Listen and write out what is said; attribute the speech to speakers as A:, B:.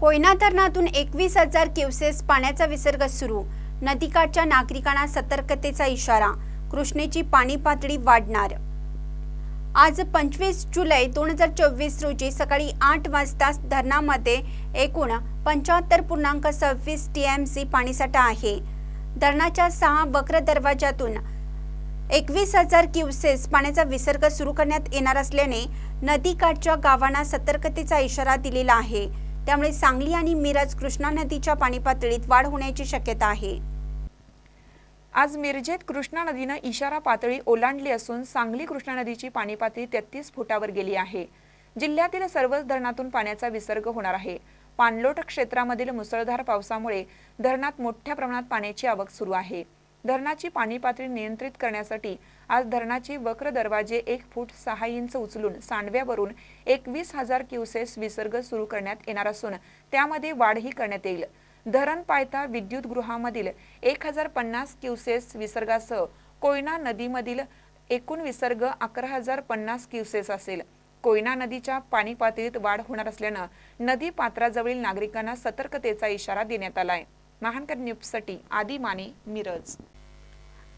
A: कोयना धरणातून एकवीस हजार क्युसेस पाण्याचा विसर्ग सुरू. नदीकाठच्या नागरिकांना सतर्कतेचा इशारा. कृष्णेची पाणी पातळी वाढणार. आज पंचवीस जुलै दोन हजार चोवीस रोजी सकाळी आठ वाजता धरणामध्ये एकूण पंच्याहत्तर पूर्णांक सव्वीस टी एम सी पाणीसाठा आहे. धरणाच्या सहा वक्र दरवाजातून एकवीस हजार क्युसेस पाण्याचा विसर्ग सुरू करण्यात येणार असल्याने नदीकाठच्या गावांना सतर्कतेचा इशारा दिलेला आहे. त्यामुळे सांगली आणि मिरज कृष्णा नदीच्या पाणी पातळीत वाढ होण्याची शक्यता आहे.
B: आज मिरजेत कृष्णा नदीनं इशारा पातळी ओलांडली असून सांगली कृष्णा नदीची पाणी पातळी तेहतीस फुटावर गेली आहे. जिल्ह्यातील सर्वच धरणातून पाण्याचा विसर्ग होणार आहे. पाणलोट क्षेत्रामधील मुसळधार पावसामुळे धरणात मोठ्या प्रमाणात पाण्याची आवक सुरू आहे. धरणाची पाणी पातळी नियंत्रित करण्यासाठी आज धरणाची वक्र दरवाजे एक फूट सहा इंच उचलून सांडव्यावरून एकवीस हजार क्युसेस विसर्ग सुरू करण्यात येणार असून त्यामध्ये वाढही करण्यात येईल. धरण पायथा विद्युत गृहामधील एक हजार पन्नास क्युसेस विसर्गासह कोयना नदीमधील एकूण विसर्ग अकरा हजार पन्नास क्युसेस असेल. कोयना नदीच्या पाणी पातळीत वाढ होणार असल्यानं नदी पात्राजवळील नागरिकांना सतर्कतेचा इशारा देण्यात आलाय. महानकर न्यूजसाठी आदी माने मिरज.